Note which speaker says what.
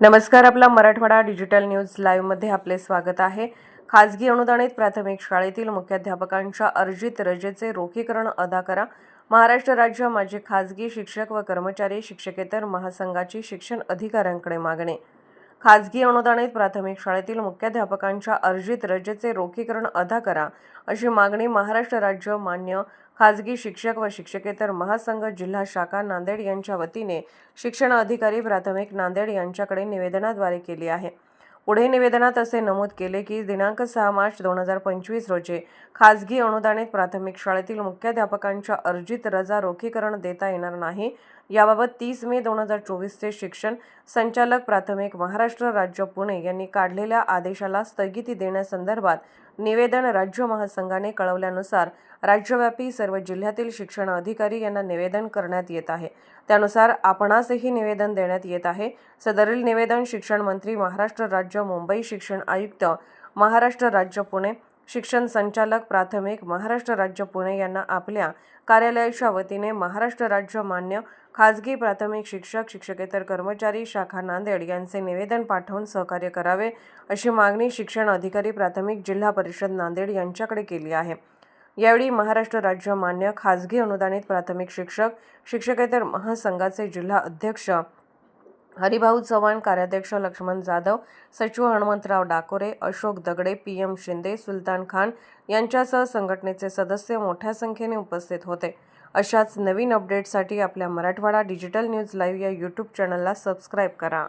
Speaker 1: नमस्कार आपला Marathwada digital news लाईव्हमध्ये आपले स्वागत आहे. खाजगी अनुदानित प्राथमिक शाळेतील मुख्याध्यापकांच्या अर्जित रजेचे रोखीकरण अदा करा. महाराष्ट्र राज्य माजी खाजगी शिक्षक व कर्मचारी शिक्षकेतर महासंघाची शिक्षण अधिकाऱ्यांकडे मागणी. खाजगी अनुदानित प्राथमिक शाळेतील मुख्याध्यापकांच्या अर्जित रजेचे रोखीकरण अदा करा अशी मागणी महाराष्ट्र राज्य मान्य खाजगी शिक्षक व शिक्षकेतर महासंघ जिल्हा शाखा नांदेड यांच्या वतीने शिक्षण अधिकारी प्राथमिक नांदेड यांच्याकडे निवेदनाद्वारे केली आहे. पुढे निवेदनात असे नमूद केले की दिनांक सहा मार्च दोन हजार पंचवीस रोजी खाजगी अनुदानित प्राथमिक शाळेतील मुख्याध्यापकांच्या अर्जित रजा रोखीकरण देता येणार नाही याबाबत तीस मे दोन हजार चोवीसचे शिक्षण संचालक प्राथमिक महाराष्ट्र राज्य पुणे यांनी काढलेल्या आदेशाला स्थगिती देण्यासंदर्भात निवेदन राज्य महासंघाने कळवल्यानुसार राज्यव्यापी सर्व जिल्ह्यातील शिक्षण अधिकारी यांना निवेदन करण्यात येत आहे. त्यानुसार आपणासही निवेदन देण्यात येत आहे. सदरील निवेदन शिक्षण मंत्री महाराष्ट्र राज्य मुंबई शिक्षण आयुक्त महाराष्ट्र राज्य पुणे शिक्षण संचालक प्राथमिक महाराष्ट्र राज्य पुणे यांना आपल्या कार्यालयाच्या वतीने महाराष्ट्र राज्य मान्य खाजगी प्राथमिक शिक्षक शिक्षकेतर कर्मचारी शाखा नांदेड यांचे निवेदन पाठवून सहकार्य करावे अशी मागणी शिक्षण अधिकारी प्राथमिक जिल्हा परिषद नांदेड यांच्याकडे केली आहे. यावेळी महाराष्ट्र राज्य मान्य खाजगी अनुदानित प्राथमिक शिक्षक शिक्षकेतर महासंघाचे जिल्हा अध्यक्ष हरिभाऊ चव्हाण कार्याध्यक्ष लक्ष्मण जाधव सचिव हनुमंतराव डाकोरे अशोक दगडे पी एम शिंदे सुलतान खान यांच्यासह संघटनेचे सदस्य मोठ्या संख्येने उपस्थित होते. अशाच नवीन अपडेटसाठी आपल्या मराठवाडा डिजिटल न्यूज लाईव्ह या यूट्यूब चॅनलला सबस्क्राईब करा.